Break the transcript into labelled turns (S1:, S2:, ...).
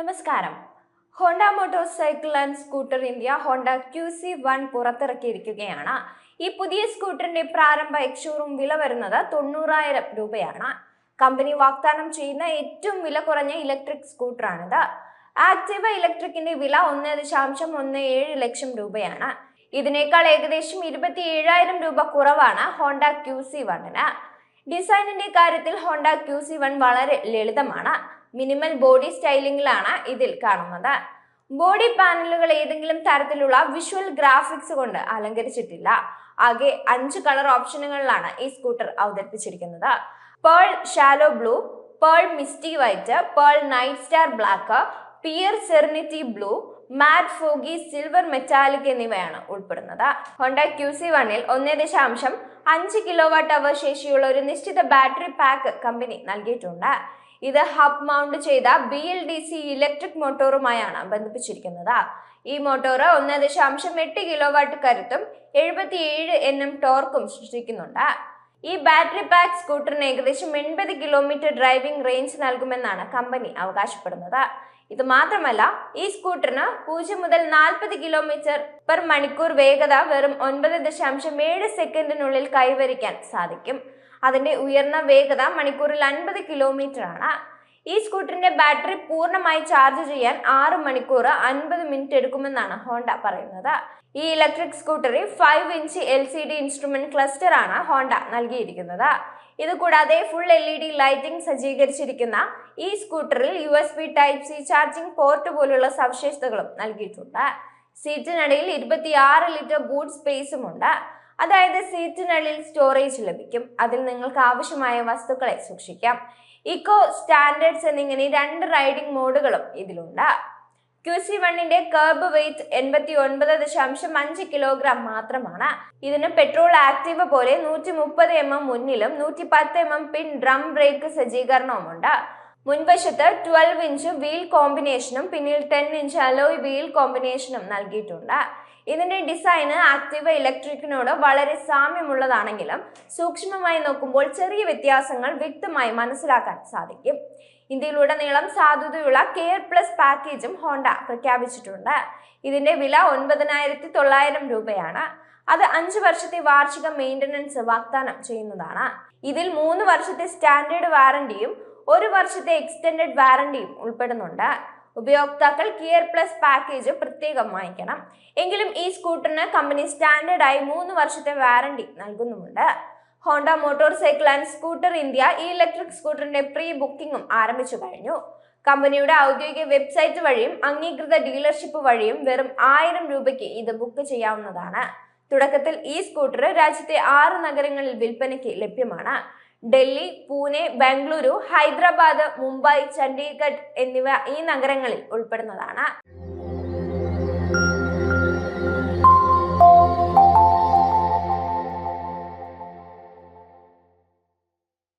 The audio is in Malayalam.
S1: നമസ്കാരം. Honda motorcycle and scooter India Honda Q C one പുറത്തിറക്കിയിരിക്കുകയാണ്. ഈ പുതിയ സ്കൂട്ടറിന്റെ പ്രാരംഭ എക്സ്ഷോറൂം വില വരുന്നത് തൊണ്ണൂറായിരം രൂപയാണ്. കമ്പനി വാഗ്ദാനം ചെയ്യുന്ന ഏറ്റവും വില കുറഞ്ഞ ഇലക്ട്രിക് സ്കൂട്ടറാണിത്. ആക്റ്റീവ ഇലക്ട്രിക്കിന്റെ വില ഒന്ന് ദശാംശം ഒന്ന് ഏഴ് ലക്ഷം രൂപയാണ്. ഇതിനേക്കാൾ ഏകദേശം ഇരുപത്തി ഏഴായിരം രൂപ കുറവാണ് ഹോണ്ട ക്യു സി വണ്ണിന്. ഡിസൈനിന്റെ കാര്യത്തിൽ ഹോണ്ട ക്യു സി വൺ വളരെ ലളിതമാണ്. മിനിമൽ ബോഡി സ്റ്റൈലിംഗിലാണ് ഇതിൽ കാണുന്നത്. ബോഡി പാനലുകൾ ഏതെങ്കിലും തരത്തിലുള്ള വിഷ്വൽ ഗ്രാഫിക്സ് കൊണ്ട് അലങ്കരിച്ചിട്ടില്ല. ആകെ അഞ്ച് കളർ ഓപ്ഷനുകളിലാണ് ഈ സ്കൂട്ടർ അവതരിപ്പിച്ചിരിക്കുന്നത്. Pearl shallow blue pearl misty white pearl night star black pearl serenity blue matte foggy silver metallic എന്നിവയാണ് ഉൾപ്പെടുന്നത്. ഹോണ്ട ക്യു സി വണ്ണിൽ ഒന്നേ ദശാംശം അഞ്ച് കിലോ വാട്ട് അവർ ശേഷിയുള്ള ഒരു നിശ്ചിത ബാറ്ററി പാക്ക് കമ്പനി നൽകിയിട്ടുണ്ട്. ഇത് ഹബ് മൗണ്ട് ചെയ്ത B L D C electric മോട്ടോറുമായാണ് ബന്ധിപ്പിച്ചിരിക്കുന്നത്. ഈ മോട്ടോർ ഒന്ന് ദശാംശം എട്ട് കിലോ വാട്ട് കരുത്തും എഴുപത്തിയേഴ് എൻ എം ടോർക്കും സൃഷ്ടിക്കുന്നുണ്ട്. ഈ ബാറ്ററി പാക്ക് സ്കൂട്ടറിന് ഏകദേശം എൺപത് കിലോമീറ്റർ ഡ്രൈവിംഗ് റേഞ്ച് നൽകുമെന്നാണ് കമ്പനി അവകാശപ്പെടുന്നത്. ഇത് മാത്രമല്ല ഈ സ്കൂട്ടറിന് പൂജ്യം മുതൽ നാൽപ്പത് കിലോമീറ്റർ പെർ മണിക്കൂർ വേഗത വെറും ഒൻപത് ദശാംശം ഏഴ് സെക്കൻഡിനുള്ളിൽ കൈവരിക്കാൻ സാധിക്കും. അതിന്റെ ഉയർന്ന വേഗത മണിക്കൂറിൽ അൻപത് കിലോമീറ്റർ ആണ്. ഈ സ്കൂട്ടറിന്റെ ബാറ്ററി പൂർണമായി ചാർജ് ചെയ്യാൻ ആറ് മണിക്കൂർ അൻപത് മിനിറ്റ് എടുക്കുമെന്നാണ് ഹോണ്ട പറയുന്നത്. ഈ ഇലക്ട്രിക് സ്കൂട്ടറിൽ five inch L C D instrument cluster ആണ് ഹോണ്ട നൽകിയിരിക്കുന്നത്. ഇതുകൂടാതെ full L E D lighting സജ്ജീകരിച്ചിരിക്കുന്ന ഈ സ്കൂട്ടറിൽ U S B type C charging port പോലുള്ള സവിശേഷതകളും നൽകിയിട്ടുണ്ട്. സീറ്റിനടിയിൽ ഇരുപത്തിയാറ് ലിറ്റർ ബൂട്ട് സ്പേസും ഉണ്ട്. അതായത് സീറ്റിനുള്ളിൽ സ്റ്റോറേജ് ലഭിക്കും. അതിൽ നിങ്ങൾക്ക് ആവശ്യമായ വസ്തുക്കളെ സൂക്ഷിക്കാം. ഇക്കോ സ്റ്റാൻഡേർഡ്സ് എന്നിങ്ങനെ രണ്ട് റൈഡിംഗ് മോഡുകളും ഇതിലുണ്ട്. ക്യു സി വണ്ണിന്റെ കർബ് വെയിറ്റ് എൺപത്തി ഒൻപത് ദശാംശം അഞ്ച് കിലോഗ്രാം മാത്രമാണ്. ഇതിന് പെട്രോൾ ആക്റ്റീവ് പോലെ നൂറ്റി മുപ്പത് എം എം മുന്നിലും നൂറ്റി പത്ത് എം എം പിൻ ഡ്രം ബ്രേക്ക് സജ്ജീകരണവുമുണ്ട്. മുൻവശത്ത് ട്വൽവ് ഇഞ്ച് വീൽ കോമ്പിനേഷനും പിന്നിൽ ടെൻ ഇഞ്ച് അലോയ് വീൽ കോമ്പിനേഷനും നൽകിയിട്ടുണ്ട്. ഇതിന്റെ ഡിസൈന് ആക്റ്റീവ ഇലക്ട്രിക്കിനോട് വളരെ സാമ്യമുള്ളതാണെങ്കിലും സൂക്ഷ്മമായി നോക്കുമ്പോൾ ചെറിയ വ്യത്യാസങ്ങൾ വ്യക്തമായി മനസ്സിലാക്കാൻ സാധിക്കും. ഇന്ത്യയിലുടനീളം സാധുതയുള്ള കെയർ പ്ലസ് പാക്കേജും ഹോണ്ട പ്രഖ്യാപിച്ചിട്ടുണ്ട്. ഇതിന്റെ വില ഒൻപതിനായിരത്തി തൊള്ളായിരം രൂപയാണ്. അത് അഞ്ച് വർഷത്തെ വാർഷിക മെയിന്റനൻസ് വാഗ്ദാനം ചെയ്യുന്നതാണ്. ഇതിൽ മൂന്ന് വർഷത്തെ സ്റ്റാൻഡേർഡ് വാറണ്ടിയും ഒരു വർഷത്തെ എക്സ്റ്റൻഡഡ് വാറണ്ടിയും ഉൾപ്പെടുന്നുണ്ട്. ഉപയോക്താക്കൾ കിയർ പ്ലസ് പാക്കേജ് പ്രത്യേകം വാങ്ങിക്കണം. എങ്കിലും ഈ സ്കൂട്ടറിന് കമ്പനി സ്റ്റാൻഡേർഡായി മൂന്ന് വർഷത്തെ warranty നൽകുന്നുമുണ്ട്. Honda motorcycle and scooter India ഈ ഇലക്ട്രിക് സ്കൂട്ടറിന്റെ പ്രീ ബുക്കിംഗും ആരംഭിച്ചു കഴിഞ്ഞു. കമ്പനിയുടെ ഔദ്യോഗിക വെബ്സൈറ്റ് വഴിയും അംഗീകൃത ഡീലർഷിപ്പ് വഴിയും വെറും ആയിരം രൂപയ്ക്ക് ഇത് ബുക്ക് ചെയ്യാവുന്നതാണ്. തുടക്കത്തിൽ ഈ സ്കൂട്ടർ രാജ്യത്തെ ആറ് നഗരങ്ങളിൽ വിൽപ്പനയ്ക്ക് ലഭ്യമാണ്. ഡൽഹി പൂനെ ബാംഗ്ലൂരു ഹൈദരാബാദ് മുംബൈ ചണ്ഡീഗഡ് എന്നിവ ഈ നഗരങ്ങളിൽ ഉൾപ്പെടുന്നതാണ്.